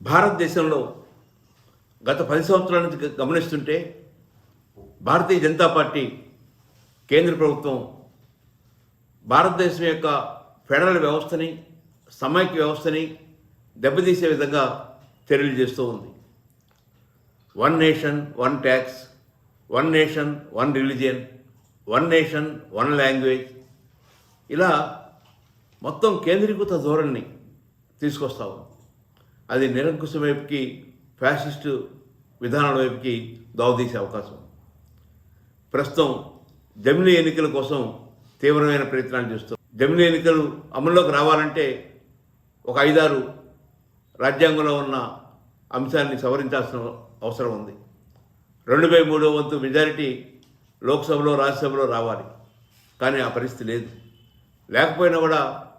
భారతదేశంలో గత పది సంవత్సరాల నుంచి గమనిస్తుంటే భారతీయ జనతా పార్టీ కేంద్ర ప్రభుత్వం భారతదేశం యొక్క ఫెడరల్ వ్యవస్థని సమైక్య వ్యవస్థని దెబ్బతీసే విధంగా చర్యలు చేస్తూ ఉంది. One nation one tax one nation one religion one nation one language ఇలా మొత్తం కేంద్రీకృత ధోరణిని తీసుకొస్తాము అది నిరంకుశ వైపుకి ఫ్యాసిస్టు విధానాల వైపుకి దావతీసే అవకాశం. ప్రస్తుతం జమిలీ ఎన్నికల కోసం తీవ్రమైన ప్రయత్నాలు చేస్తాం జమిలీ ఎన్నికలు అమల్లోకి రావాలంటే ఒక ఐదారు రాజ్యాంగంలో ఉన్న అంశాన్ని సవరించాల్సిన అవసరం ఉంది. రెండు బై మూడో వంతు మెజారిటీ లోక్సభలో రాజ్యసభలో రావాలి. కానీ ఆ పరిస్థితి లేదు. లేకపోయినా కూడా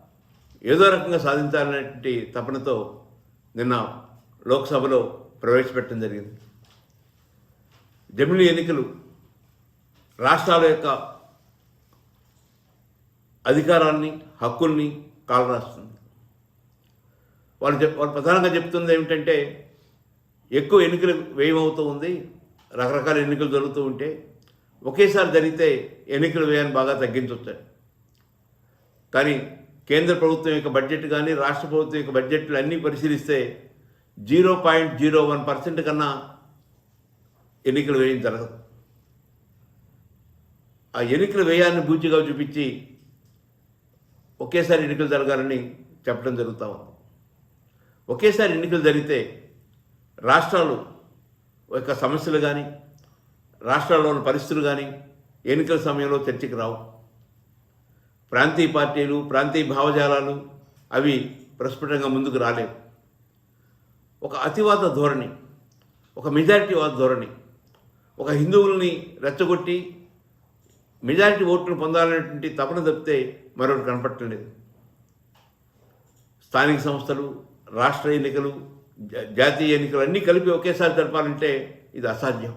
ఏదో రకంగా సాధించాలనేటువంటి తపనతో నిన్న లోక్సభలో ప్రవేశపెట్టడం జరిగింది. జమిలీ ఎన్నికలు రాష్ట్రాల యొక్క అధికారాన్ని హక్కుల్ని కాలరాస్తుంది. వాళ్ళు చెప్ వాళ్ళు ప్రధానంగా చెప్తుంది ఏమిటంటే ఎక్కువ ఎన్నికలు వ్యయమవుతూ ఉంది రకరకాల ఎన్నికలు జరుగుతూ ఉంటే ఒకేసారి జరిగితే ఎన్నికల వ్యయాన్ని బాగా తగ్గించవచ్చు కానీ కేంద్ర ప్రభుత్వం యొక్క బడ్జెట్ కానీ రాష్ట్ర ప్రభుత్వం యొక్క బడ్జెట్లు అన్నీ పరిశీలిస్తే zero point zero one percent కన్నా ఎన్నికలు వేయడం జరగదు. ఆ ఎన్నికల వ్యయాన్ని బూచిగా చూపించి ఒకేసారి ఎన్నికలు జరగాలని చెప్పడం జరుగుతూ ఉంది. ఒకేసారి ఎన్నికలు జరిగితే రాష్ట్రాలు యొక్క సమస్యలు కానీ రాష్ట్రాల్లోని పరిస్థితులు కానీ ఎన్నికల సమయంలో చర్చకి రావు. ప్రాంతీయ పార్టీలు ప్రాంతీయ భావజాలాలు అవి ప్రస్ఫుటంగా ముందుకు రాలేవు. ఒక అతివాద ధోరణి ఒక మెజారిటీవాద ధోరణి ఒక హిందువుల్ని రెచ్చగొట్టి మెజారిటీ ఓట్లను పొందాలనేటువంటి తపన తప్పితే మరొకటి కనపడటం లేదు. స్థానిక సంస్థలు రాష్ట్ర ఎన్నికలు జా- జాతీయ ఎన్నికలు అన్నీ కలిపి ఒకేసారి జరపాలంటే ఇది అసాధ్యం.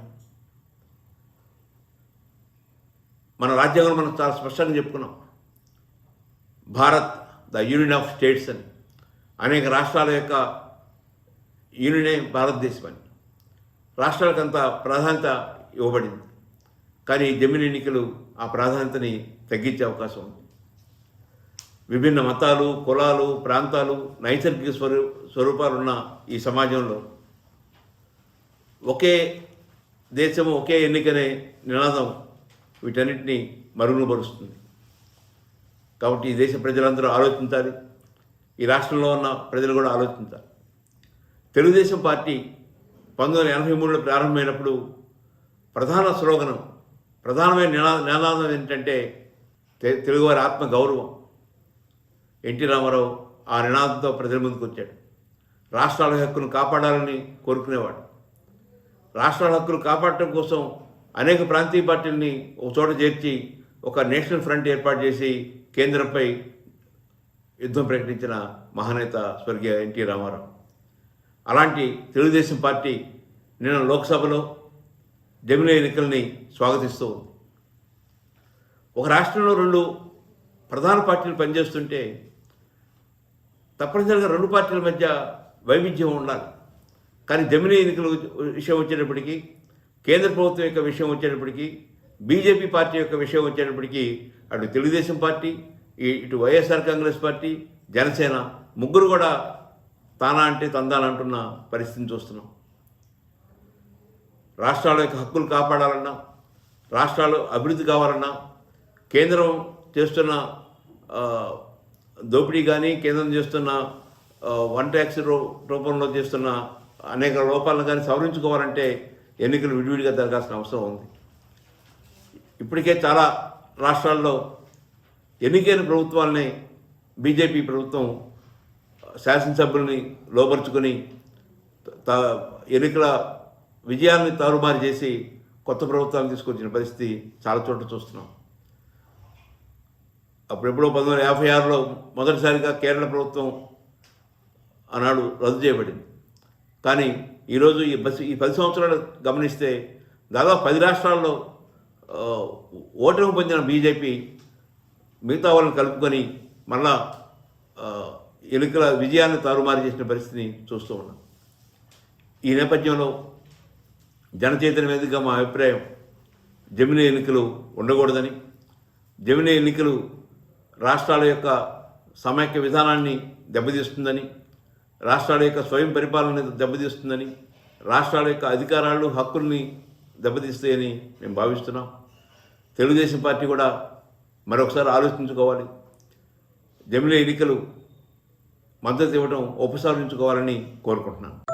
మన రాజ్యాంగంలో మనం చాలా స్పష్టంగా చెప్పుకున్నాం. Bharat the union of states అని అనేక రాష్ట్రాల యొక్క యూనియనే భారతదేశం అని. రాష్ట్రాలకంత ప్రాధాన్యత ఇవ్వబడింది. కానీ జమిని ఎన్నికలు ఆ ప్రాధాన్యతని తగ్గించే అవకాశం ఉంది. విభిన్న మతాలు కులాలు ప్రాంతాలు నైసర్గిక స్వరూ స్వరూపాలున్న ఈ సమాజంలో ఒకే దేశము ఒకే ఎన్నికనే నినాదం వీటన్నిటిని మరుగునపరుస్తుంది కాబట్టి ఈ దేశ ప్రజలందరూ ఆలోచించాలి. ఈ రాష్ట్రంలో ఉన్న ప్రజలు కూడా ఆలోచించాలి. తెలుగుదేశం పార్టీ పంతొమ్మిది వందల ఎనభై మూడులో ప్రారంభమైనప్పుడు ప్రధాన స్లోగనం ప్రధానమైన నినా నినాదం ఏంటంటే తెలుగువారి ఆత్మ గౌరవం ఎన్టీ రామారావు ఆ నినాదంతో ప్రజల ముందుకు వచ్చాడు. రాష్ట్రాల హక్కును కాపాడాలని కోరుకునేవాడు. రాష్ట్రాల హక్కులు కాపాడటం కోసం అనేక ప్రాంతీయ పార్టీలని ఒక చోట చేర్చి ఒక నేషనల్ ఫ్రంట్ ఏర్పాటు చేసి కేంద్రంపై యుద్ధం ప్రకటించిన మహానేత స్వర్గీయ ఎన్టీ రామారావు. అలాంటి తెలుగుదేశం పార్టీ నిన్న లోక్సభలో జమిన ఎన్నికల్ని స్వాగతిస్తూ ఉంది. ఒక రాష్ట్రంలో రెండు ప్రధాన పార్టీలు పనిచేస్తుంటే తప్పనిసరిగా రెండు పార్టీల మధ్య వైవిధ్యం ఉండాలి. కానీ జమినీ ఎన్నికల విషయం వచ్చేటప్పటికీ కేంద్ర ప్రభుత్వం యొక్క విషయం వచ్చేటప్పటికీ బీజేపీ పార్టీ యొక్క విషయం వచ్చేటప్పటికీ అటు తెలుగుదేశం పార్టీ ఇటు వైఎస్ఆర్ కాంగ్రెస్ పార్టీ జనసేన ముగ్గురు కూడా తానా అంటే తందాలంటున్న పరిస్థితిని చూస్తున్నాం. రాష్ట్రాల యొక్క హక్కులు కాపాడాలన్నా రాష్ట్రాలు అభివృద్ధి కావాలన్నా కేంద్రం చేస్తున్న దోపిడీ కానీ కేంద్రం చేస్తున్న వన్ ట్యాక్స్ రూపంలో చేస్తున్న అనేక లోపాలను కానీ సవరించుకోవాలంటే ఎన్నికలు విడివిడిగా జరగాల్సిన అవసరం ఉంది. ఇప్పటికే చాలా రాష్ట్రాల్లో ఎన్నికైన ప్రభుత్వాలని బీజేపీ ప్రభుత్వం శాసనసభ్యుల్ని లోపరుచుకొని త- ఎన్నికల విజయాన్ని తారుమారు చేసి కొత్త ప్రభుత్వాన్ని తీసుకొచ్చిన పరిస్థితి చాలా చోట్ల చూస్తున్నాం. అప్పుడెప్పుడో పంతొమ్మిది వందల యాభై ఆరులో మొదటిసారిగా కేరళ ప్రభుత్వం ఆనాడు రద్దు చేయబడింది. కానీ ఈరోజు ఈ బస్ ఈ పది సంవత్సరాలు గమనిస్తే దాదాపు పది రాష్ట్రాల్లో ఓటమి పొందిన బీజేపీ మిగతా వాళ్ళని కలుపుకొని మళ్ళా ఎలుకల ఎన్నికల విజయాన్ని తారుమారు చేసిన పరిస్థితిని చూస్తూ ఉన్నాం. ఈ నేపథ్యంలో జనచైతన్య వేదికగా మా అభిప్రాయం? జమిని ఎన్నికలు ఉండకూడదని జమిని ఎన్నికలు రాష్ట్రాల యొక్క సమైక్య విధానాన్ని దెబ్బతీస్తుందని రాష్ట్రాల యొక్క స్వయం పరిపాలన దెబ్బతీస్తుందని రాష్ట్రాల యొక్క అధికారాలు హక్కుల్ని దెబ్బతీస్తాయని మేము భావిస్తున్నాం. తెలుగుదేశం పార్టీ కూడా మరొకసారి ఆలోచించుకోవాలి. జమిలీ ఎన్నికలు మద్దతు ఇవ్వడం ఉపసంహరించుకోవాలని కోరుకుంటున్నాను.